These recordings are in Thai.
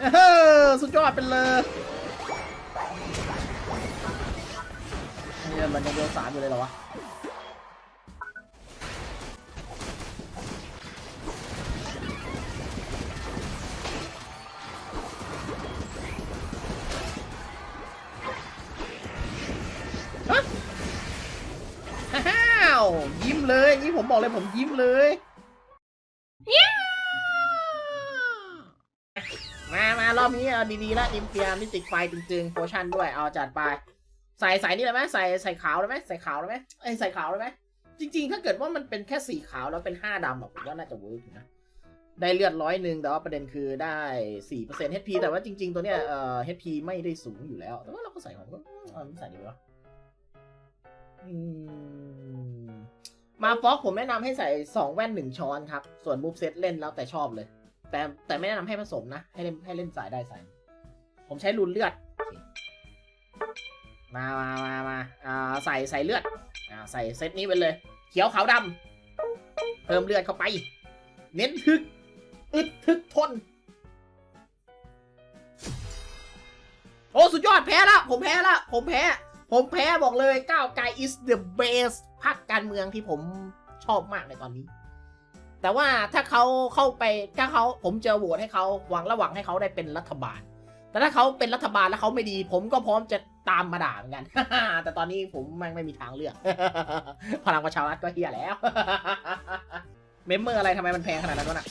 เออสุดยอดเป็นเลยเนี่ยมันยังเดือสามอยู่เลยเหรอวะฮะอ้าวยิ้มเลยนี่ผมบอกเลยผมยิ้มเลย นี้เอาดีๆละดิมเฟียมิติกไฟจริงๆโพชั่นด้วยเอาจัดไป ใส่ใส่นี่เลยไหมใส่ใส่ขาวเลยไหมใส่ขาวเลยไหมเอ้ใส่ขาวเลยไหมจริงๆ ถ้าเกิดว่ามันเป็นแค่สีขาวแล้วเป็นห้าดำอะผมว่าน่าจะเวิร์กนะได้เลือดร้อยหนึ่งแต่ว่าประเด็นคือได้สี่เปอร์เซ็นต์ HP แต่ว่าจริงๆ ตัวเนี้ยเอ่อ HP ไม่ได้สูงอยู่แล้ว แต่ว่าเราก็ใส่ของก็เอาใส่ดีวะมมาฟอกผมแนะนำให้ใส่สองแว่นหนึ่งช้อนครับ ส่วนมูฟเซตเล่นแล้วแต่ชอบเลย แต่แต่ไม่แนะนำให้ผสมนะ ให้เล่นให้เล่นสายได้สาย ผมใช้รุนเลือด มามามามาอ่าใส่ใส่เลือดอ่าใส่เซตนี้ไปเลย เขียวขาวดำเพิ่มเลือดเข้าไป เน้นทึก อึดทึกทน โอ้ สุดยอดแพ้แล้วผมแพ้แล้วผมแพ้ ผมแพ้บอกเลยก้าวไกล is the best พรรคการเมืองที่ผมชอบมากในตอนนี้ แต่ว่าถ้าเขาเข้าไปถ้าเขาผมจะโหวตให้เขาหวังระหวังให้เขาได้เป็นรัฐบาล แต่ถ้าเขาเป็นรัฐบาลแล้วเขาไม่ดี ผมก็พร้อมจะตามมาด่าเหมือนกัน แต่ตอนนี้ผมไม่ไม่มีทางเลือก พลังประชารัฐก็เฮียแล้ว เมมเมอร์อะไรทำไมมันแพงขนาดนั้นวะน่ะ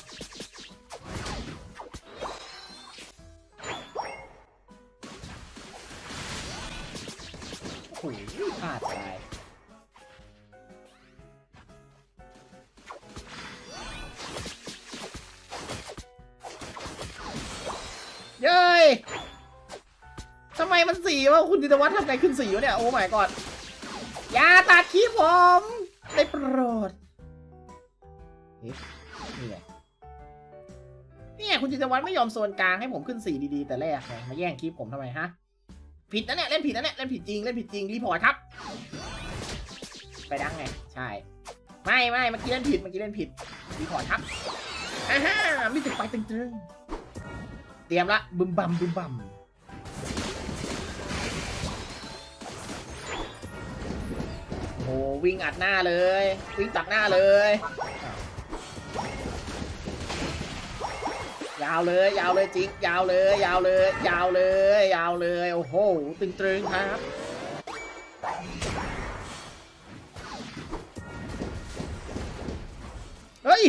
ำไมมันสีวะคุณจิตวัฒน์ทำไงขึ้นสีวะเนี่ย โอ้ my god อย่าตัดคลิปผมได้โปรดนี่ไงนี่คุณจิตวัฒน์ไม่ยอมโซนกลางให้ผมขึ้นสีดีๆ แต่แรกไงมาแย่งคลิปผมทำไมฮะ ผิดนะเนี่ยเล่นผิดนะเนี่ยเล่นผิดจริงเล่นผิดจริงรีพอร์ตครับ ไปดังไงใช่ ไม่ไม่เมื่อกี้เล่นผิดเมื่อกี้เล่นผิดรีพอร์ตครับอ่าฮะมิติไปตึงๆเตรียมละบึมบัมบึมบัม โอ้วิ่งอัดหน้าเลย วิ่งตัดหน้าเลย ยาวเลย ยาวเลยจริงยาวเลย ยาวเลย ยาวเลย ยาวเลย โอ้โห ตึงๆครับ เฮ้ย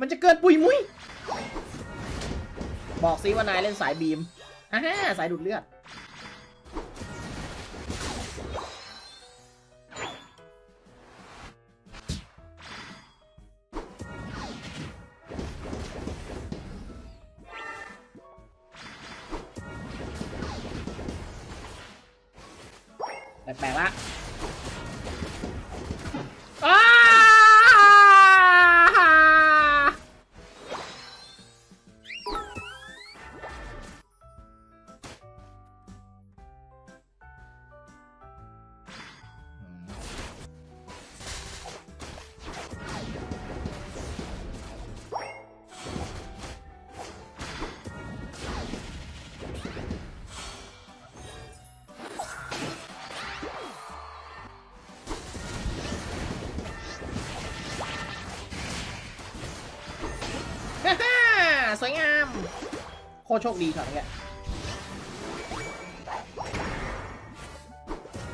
มันจะเกินปุยมุ้ยบอกซิว่านายเล่นสายบีมฮ่าฮ่าสายดูดเลือด แปลกๆละ ตรโชคดีช็อตนี้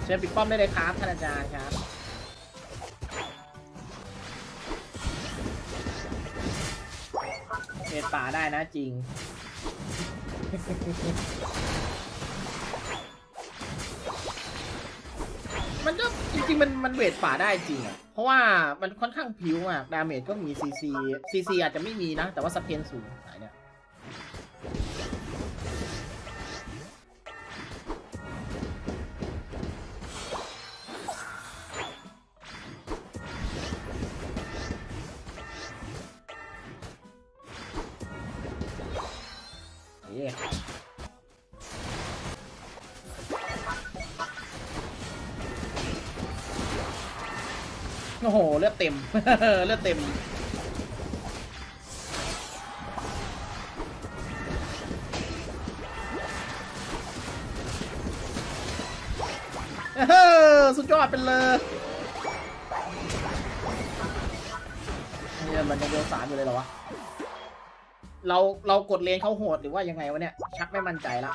เชิญปิดป้อมได้เลยครับท่านอาจารย์ครับเอ็ดป่าได้นะจริงมันก็จริงๆมันมันเวทป่าได้จริงอะ เพราะว่ามันค่อนข้างพิวมากดาเมจก็มีซีซีซีซีอาจจะไม่มีนะ แต่ว่าสเปนสูงสายเนี่ย โอ้โห เลือดเต็ม เลือดเต็มเฮ้ยสุดยอดเป็นเลยนี่มันยังเดวสามอยู่เลยเหรอวะ เราเรากดเลนเขาโหดหรือว่ายังไงวะเนี่ย ชักไม่มั่นใจละ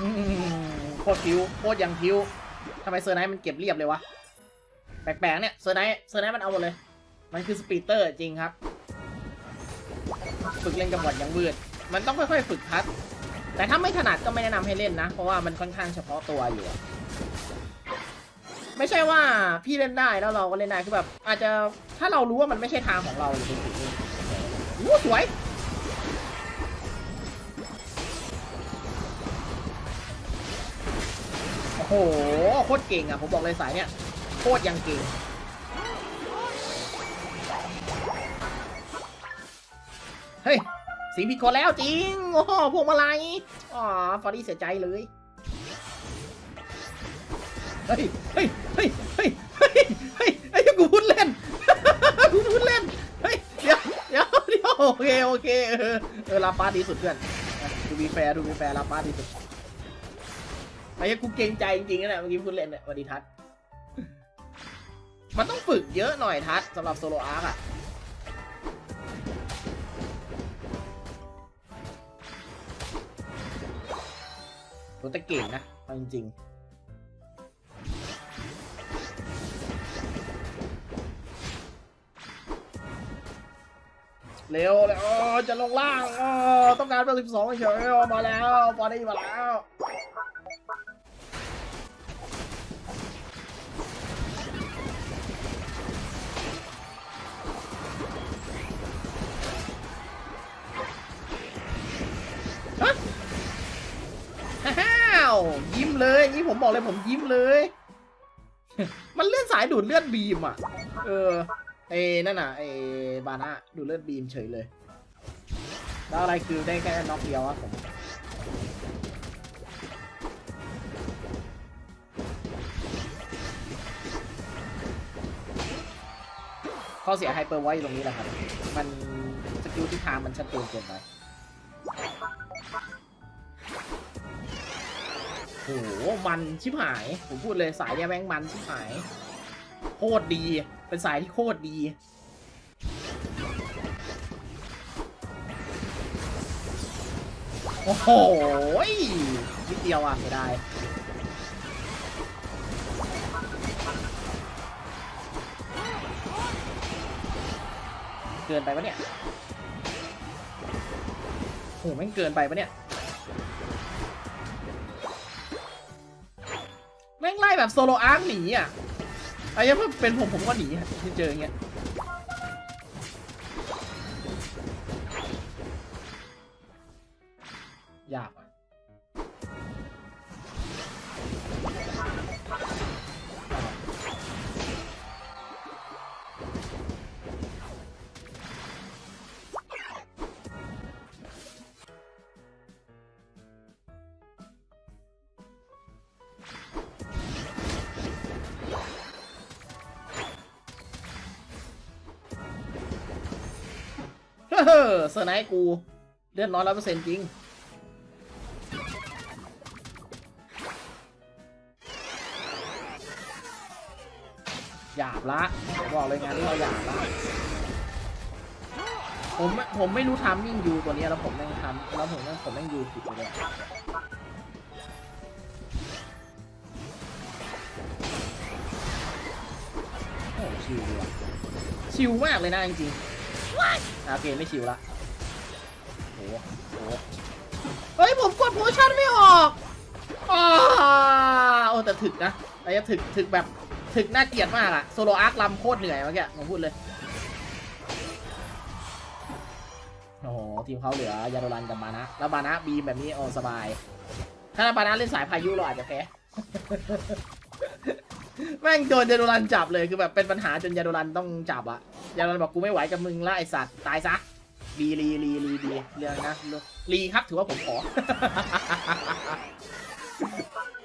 อืมโคตรพิวโคตรยังพิวทำไมเซอร์ไนท์มันเก็บเรียบเลยวะ แปลกๆเนี่ย เซอร์ไนท์เซอร์ไนท์มันเอาหมดเลย มันคือสปีดเตอร์จริงครับ ฝึกเล่นกับบอดยังวืด มันต้องค่อยๆฝึกทัด แต่ถ้าไม่ถนัดก็ไม่แนะนำให้เล่นนะ เพราะว่ามันค่อนข้างเฉพาะตัวอยู่ ไม่ใช่ว่าพี่เล่นได้แล้วเราก็เล่นได้ คือแบบ อาจจะถ้าเรารู้ว่ามันไม่ใช่ทางของเราจริงๆอู้สวย โหโคตรเก่งอะผมบอกเลยสายเนี่ยโคตรยังเก่งเฮ้ยสีผิดคนแล้วจริงโอ้โหพวงมาลัยอ๋อฟอร์ดี้เสียใจเลยเฮ้ยเฮ้ยเฮ้ยเฮ้ยเฮ้ยเฮ้ยไอ้กูพูดเล่นกูพูดเล่นเฮ้ยเดี๋ยวเดี๋ยวเดี๋ยวโอเคโอเคเออเออลาปาดีสุดเพื่อนดูมีแฟร์ดูมีแฟร์ลาปาดีสุด ไอ้เหี้ยกูเกรงใจจริงๆนะเนี่ยเมื่อกี้พูดเล่นเนี่ยวันดีทัศน์มันต้องฝึกเยอะหน่อยทัศน์สำหรับโซโลอาร์คอะตัวแต่เก่งนะเอาจริงๆเร็วเลยอ๋อจะลงล่างอ๋อต้องการเบอร์สิบสองเฉยมาแล้ว พอได้มาแล้ว ฮะฮ่าวยิ้มเลยนี่ผมบอกเลยผมยิ้มเลย มันเลื่อนสายดูดเลือดบีมอะ เออไอ้นั่นน่ะไอ้บานะดูดเลือดบีมเฉยเลย แล้วอะไรคือได้แค่น็อกเดียวอะผมข้อเสียไฮเปอร์ไว้ตรงนี้แหละครับ มันสกิลที่ทางมันชัดเจนเกินไป หมันชิบหาย ผมพูดเลยสายเนี่ยแม่งมันชิบหาย โคตรดี เป็นสายที่โคตรดี โอ้โหนิดเดียวอะไม่ได้เกินไปปะเนี่ยโหแม่งเกินไปปะเนี่ย ล่แบบโซโลอาร์คหนีอะไอ้เหี้ยพอเป็นผมผมก็หนีที่เจออย่างเงี้ยยากอะ เฮ้อเซอร์ไนท์กูเลือดน้อยร้อยเปอร์เซ็นต์จริง หยาบละบอกเลยงานนี้เราหยาบละผมผมไม่รู้ทามมิ่งยูตัวนี้แล้วผมแม่งทำแล้วผมแม่งผมแม่งยูผิดไปเลยโอ้ชิวว่ะชิวมากเลยนะจริงๆ อะโอเคไม่ชิวละโหโหเฮ้ย ผมกดโพชั่นไม่ออกอ่าโอ้แต่ถึกนะไอ้ถึกถึกแบบถึกน่าเกลียดมากอะโซโลอาร์คลำโคตรเหนื่อยเมื่อกี้ผมพูดเลยโอ้โหทีมเขาเหลือยาโดรันกับบานะ แล้วบานะบีมแบบนี้โอ้สบาย ถ้าบานะเล่นสายพายุเราอาจจะแพ้ แม่งโดนยาโดรันจับเลยคือแบบเป็นปัญหาจนยาโดรันต้องจับอะยาโดรันบอกกูไม่ไหวกับมึงละไอสัตว์ตายซะรีรีรีรีรีเรื่องนะรีครับถือว่าผมขอ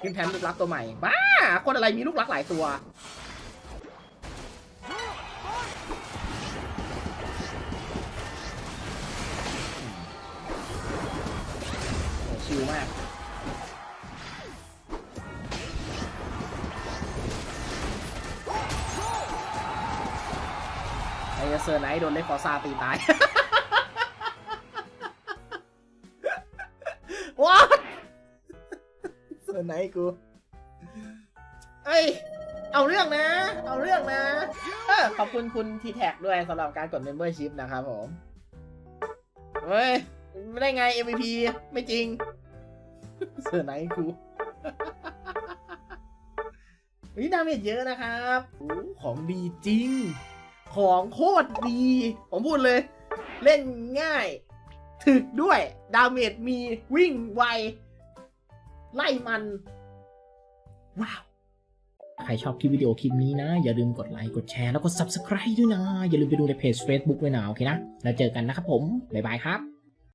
ขึ้นแทนลูกรักตัวใหม่บ้าคนอะไรมีลูกรักหลายตัวชิลมาก อ้เซอร์ไนท์โดนเล็กฟอร์ซาตีตาย ว้าเซอร์ไนท์กู เอ้ย เอาเรื่องนะ เอาเรื่องนะเออขอบคุณคุณทีแท็กด้วยสำหรับการกด Membership นะครับผม เฮ้ย ไม่ได้ไง MVP ไม่จริง เซอร์ไนท์กูวิดาเมจเยอะนะครับ ของดีจริง ของโคตรดี ผมพูดเลย เล่นง่าย ถึกด้วย ดาเมจมีวิ่งไว ไล่มัน ว้าว ใครชอบคลิปวิดีโอคลิปนี้นะ อย่าลืมกดไลค์กดแชร์แล้วก็ Subscribe ด้วยนะ อย่าลืมไปดูในเพจ Facebook ด้วยนะ โอเคนะ แล้วเจอกันนะครับผม บ๊ายบายครับ